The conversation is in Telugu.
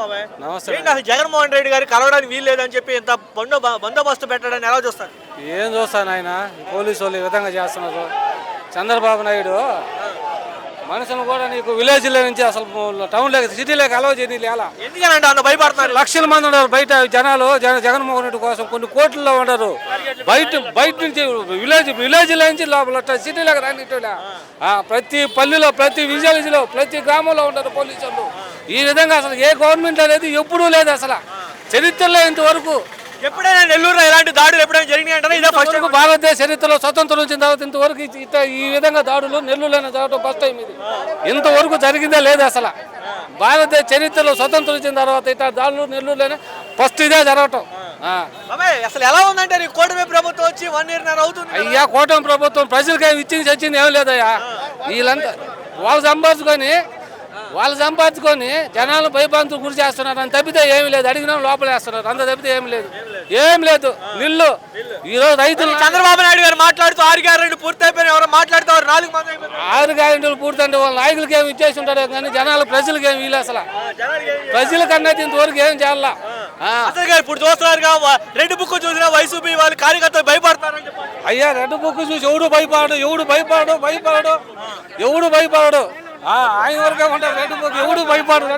బాబాయ్. నమస్తే ఏంటి అసలు జగన్మోహన్ రెడ్డి గారు కలవడానికి వీలు లేదని చెప్పి ఇంత బందో బందోబస్తు పెట్టడాన్ని ఎలా చూస్తారు? ఏం చూస్తాను ఆయన? పోలీసు వాళ్ళు ఈ విధంగా చేస్తున్నారు. చంద్రబాబు నాయుడు మనుషులు కూడా నీకు విలేజ్లో నుంచి అసలు టౌన్లోకి సిటీలోకి అలవ చేయని ఎలా? ఎందుకనంటే అంత భయపడుతున్నారు లక్షల మంది ఉన్నారు బయట జనాలు జన జగన్మోహన్ రెడ్డి కోసం కొన్ని కోట్లలో ఉండరు బయట బయట నుంచి విలేజ్ విలేజ్లో నుంచి లోపల సిటీలోకి రానిట్టులే ప్రతి పల్లెలో ప్రతి విలేజ్లో ప్రతి గ్రామంలో ఉండరు పోలీసులు ఈ విధంగా అసలు ఏ గవర్నమెంట్ అనేది ఎప్పుడూ లేదు అసలు. చరిత్రలో ఇంతవరకు. ఎప్పుడైనా నెల్లూరులో ఇలాంటి దాడులు ఎప్పుడైనా జరిగినాయి అంటే ఇదే ఫస్ట్ భారతదేశ చరిత్రలో స్వతంత్రం వచ్చిన తర్వాత ఇంతవరకు ఇ- ఇట- ఈ విధంగా దాడులు నెల్లూరులోనే జరగడం ఫస్ట్ టైం ఇది. ఇంతవరకు జరిగిందే లేదు అసలు? భారతదేశ చరిత్రలో స్వతంత్రం వచ్చిన తర్వాత ఇట్లా దాడులు నెల్లూరులోనే ఫస్ట్ ఇదే జరగటం. అసలు ఎలా ఉందంటే కూటమి ప్రభుత్వం వచ్చి వన్ ఇయర్ అవుతుంది. అయ్యా కూటమి ప్రభుత్వం ప్రజలకి ఇచ్చింది చచ్చింది ఏం లేదయ్యా. వీళ్ళంతా వాళ్ళు సంపాదించుకొని వాళ్ళు సంపాదించుకొని జనాలను భయభ్రాంతులు గురి చేస్తున్నారు. అని తప్పితే ఏమి లేదు. అడిగిన లోపల వేస్తున్నారు. అంత తప్పితే ఏమి లేదు. ఏం లేదు. నిల్లు. ఈరోజు రైతులు చంద్రబాబు నాయుడు గారు మాట్లాడుతూ ఆరు గ్యారెంటీ పూర్తి అయిపోయిన ఎవరో మాట్లాడుతారు. నాలుగు. ఆరు గ్యారెంటీలు పూర్తంటే వాళ్ళ నాయకులకి ఏమి ఇచ్చేసి ఉంటారు కానీ జనాలు ప్రజలకి ఏమి వీలు అసలు. ఏం- ప్రజలకన్నా ఇంతవరకు ఏం చేయాల? అసలు ఇప్పుడు చూస్తున్నారుగా వా- రెడ్ బుక్ చూసినా వైసీపీ వాళ్ళు కార్యకర్తలు భయపడతారని చెప్పారు. అయ్యా రెడ్ బుక్ చూసి ఎవడు భయపడడు? ఎవడు భయపడడు? భయపడడు? ఎవడు భయపడడు? ఆయన వరకే ఉంటారు రెడ్ బుక్ ఎవడు భయపడడు